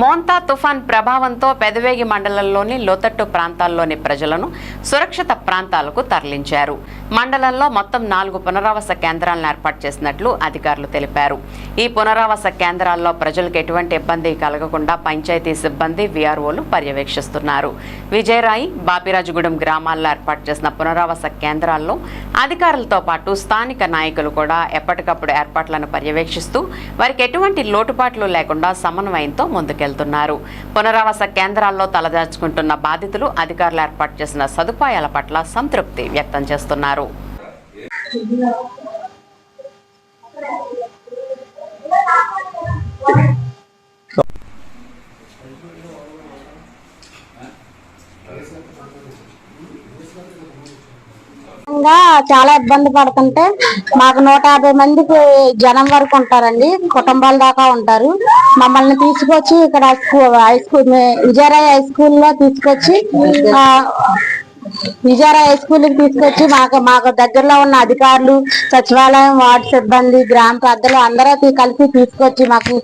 మోంతా తుఫాన్ ప్రభావంతో పెదవేగి మండలంలోని లోతట్టు ప్రాంతాల్లోని ప్రజలను సురక్షిత ప్రాంతాలకు తరలించారు. మండలంలో మొత్తం నాలుగు పునరావాస కేంద్రాలను ఏర్పాటు చేసినట్లు అధికారులు తెలిపారు. ఈ పునరావాస కేంద్రాల్లో ప్రజలకు ఎటువంటి ఇబ్బంది కలగకుండా పంచాయతీ సిబ్బంది వీఆర్ఓలు పర్యవేక్షిస్తున్నారు. విజయరాయి బాపిరాజుగూడెం గ్రామాల్లో ఏర్పాటు చేసిన పునరావాస కేంద్రాల్లో అధికారులతో పాటు స్థానిక నాయకులు కూడా ఎప్పటికప్పుడు ఏర్పాట్లను పర్యవేక్షిస్తూ వారికి ఎటువంటి లోటుపాట్లు లేకుండా సమన్వయంతో ముందుకెళ్తున్నారు. పునరావాస కేంద్రాల్లో తలదాచుకుంటున్న బాధితులు అధికారులు ఏర్పాటు చేసిన సదుపాయాల పట్ల సంతృప్తి వ్యక్తం చేస్తున్నారు. ఇంకా చాలా ఇబ్బంది పడుతుంటే మాకు నూట యాభై మందికి జనం వరకు ఉంటారండి. కుటుంబాల దాకా ఉంటారు. మమ్మల్ని తీసుకొచ్చి ఇక్కడ హై స్కూల్ విజయరాయ హై స్కూల్లో తీసుకొచ్చి ఆ, హై స్కూల్కి తీసుకొచ్చి మాకు మాకు దగ్గరలో ఉన్న అధికారులు సచివాలయం వార్డు సిబ్బంది గ్రామ పెద్దలు అందరూ కలిసి తీసుకొచ్చి మాకు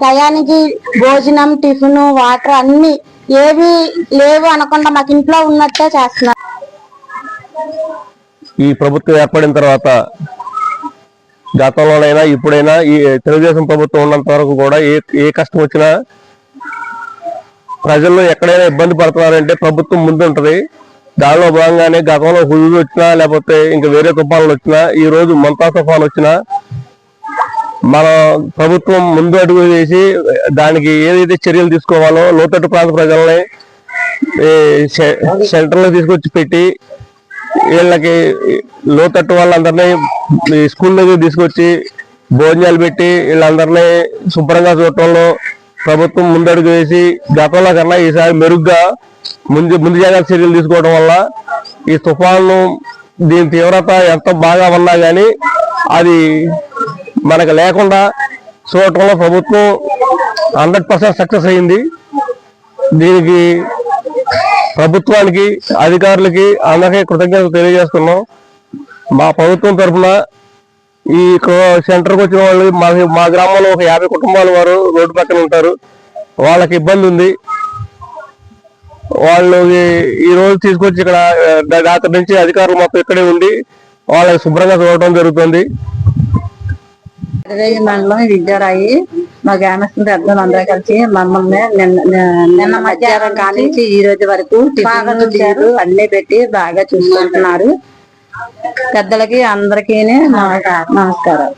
టయానికి భోజనం టిఫిన్ వాటర్ అన్ని ఏవి లేవు అనకుండా మాకు ఇంట్లో ఉన్నట్టే చేస్తున్నారు. ఈ ప్రభుత్వం ఏర్పడిన తర్వాత గతంలోనైనా ఇప్పుడైనా ఈ తెలుగుదేశం ప్రభుత్వం ఉన్నంత వరకు కూడా ఏ ఏ కష్టం వచ్చినా ప్రజలు ఎక్కడైనా ఇబ్బంది పడుతున్నారంటే ప్రభుత్వం ముందుంటది. దానిలో భాగంగానే గతంలో హుజులు వచ్చినా లేకపోతే ఇంకా వేరే తుఫాన్లు వచ్చినా ఈ రోజు మంతా తుఫాన్ వచ్చినా మన ప్రభుత్వం ముందు అడుగు చేసి దానికి ఏదైతే చర్యలు తీసుకోవాలో లోతట్టు ప్రాంత ప్రజల్ని సెంటర్లో తీసుకొచ్చి పెట్టి వీళ్ళకి లోతట్టు వాళ్ళందరినీ స్కూల్లోకి స్కూల్ దగ్గర తీసుకొచ్చి భోజనాలు పెట్టి వీళ్ళందరినీ శుభ్రంగా చూడటంలో ప్రభుత్వం ముందడుగు వేసి గతంలో కన్నా ఈసారి మెరుగ్గా ముందు ముందు జాగ్రత్త చర్యలు తీసుకోవడం వల్ల ఈ తుఫాను దీని తీవ్రత ఎంత బాగా ఉన్నా కానీ అది మనకు లేకుండా చూడటంలో ప్రభుత్వం హండ్రెడ్ పర్సెంట్ సక్సెస్ అయింది. దీనికి ప్రభుత్వానికి అధికారులకి అందరికీ కృతజ్ఞతలు తెలియజేస్తున్నాం. మా ప్రభుత్వం తరఫున ఈ కో- సెంటర్కి వచ్చిన వాళ్ళు మా మా గ్రామంలో ఒక యాభై కుటుంబాల వారు రోడ్డు పక్కన ఉంటారు. వాళ్ళకి ఇబ్బంది ఉంది. వాళ్ళు ఈ- రోజు తీసుకొచ్చి ఇక్కడ రాత్రి నుంచి అధికారులు మొత్తం ఇక్కడే ఉండి వాళ్ళకి శుభ్రంగా చూడటం జరుగుతుంది. మండలం విద్యారాయి. మా గ్రామస్తులు పెద్దలు అందరూ కలిసి మమ్మల్ని నిన్న మధ్యాహ్నం కానించి ఈ రోజు వరకు అన్ని పెట్టి బాగా చూసుకుంటున్నారు. పెద్దలకి అందరికీ నమస్కారం.